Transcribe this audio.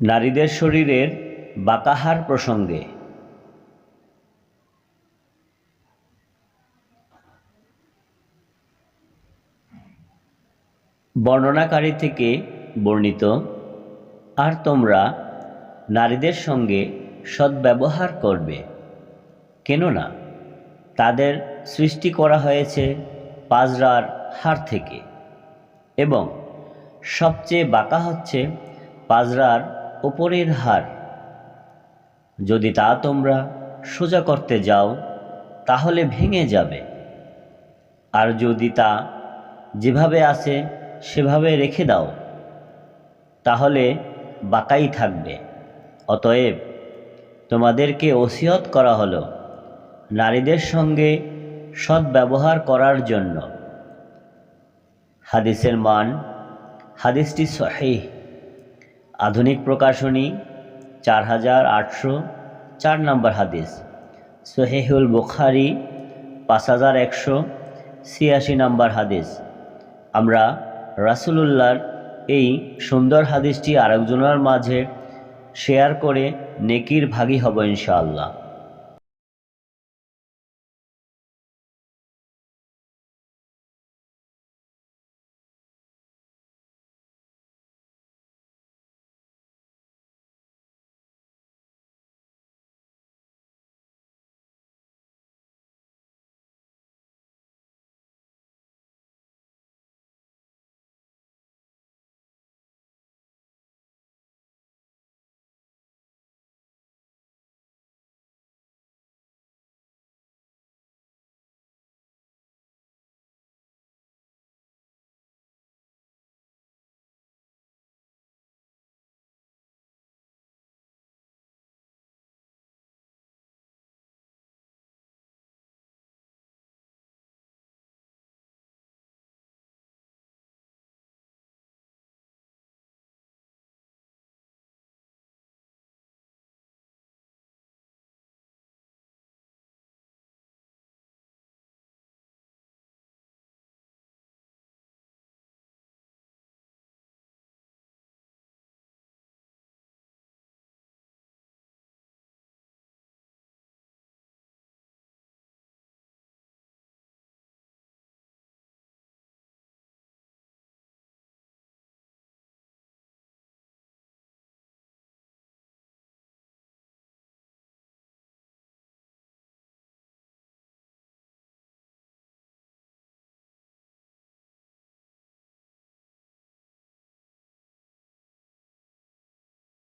নারীদের শরীরের বাঁকাহার প্রসঙ্গে। বর্ণনাকারী থেকে বর্ণিত, আর তোমরা নারীদের সঙ্গে সদ্ব্যবহার করবে, কেননা তাদের সৃষ্টি করা হয়েছে পাজরার হাড় থেকে এবং সবচেয়ে বাঁকা হচ্ছে পাজরার ওপরের হাড় যদি তা তোমরা সোজা করতে যাও, তাহলে ভেঙে যাবে। আর যদি তা যেভাবে আছে, সেভাবে রেখে দাও, তাহলে বাঁকাই থাকবে। অতএব তোমাদেরকে ওসিয়ত করা হলো নারীদের সঙ্গে সদ্ব্যবহার করার জন্য। হাদিসের মান, হাদিসটি সহিহ। আধুনিক প্রকাশনী, চার হাজার আটশো, চার নম্বর হাদিস। সোহেহুল বুখারি, পাঁচ হাজার একশো, ছিয়াশি নম্বর হাদিস। আমরা রাসুলুল্লাহর এই সুন্দর হাদিসটি আরেকজনের মাঝে শেয়ার করে নেকির ভাগী হব ইনশাআল্লাহ।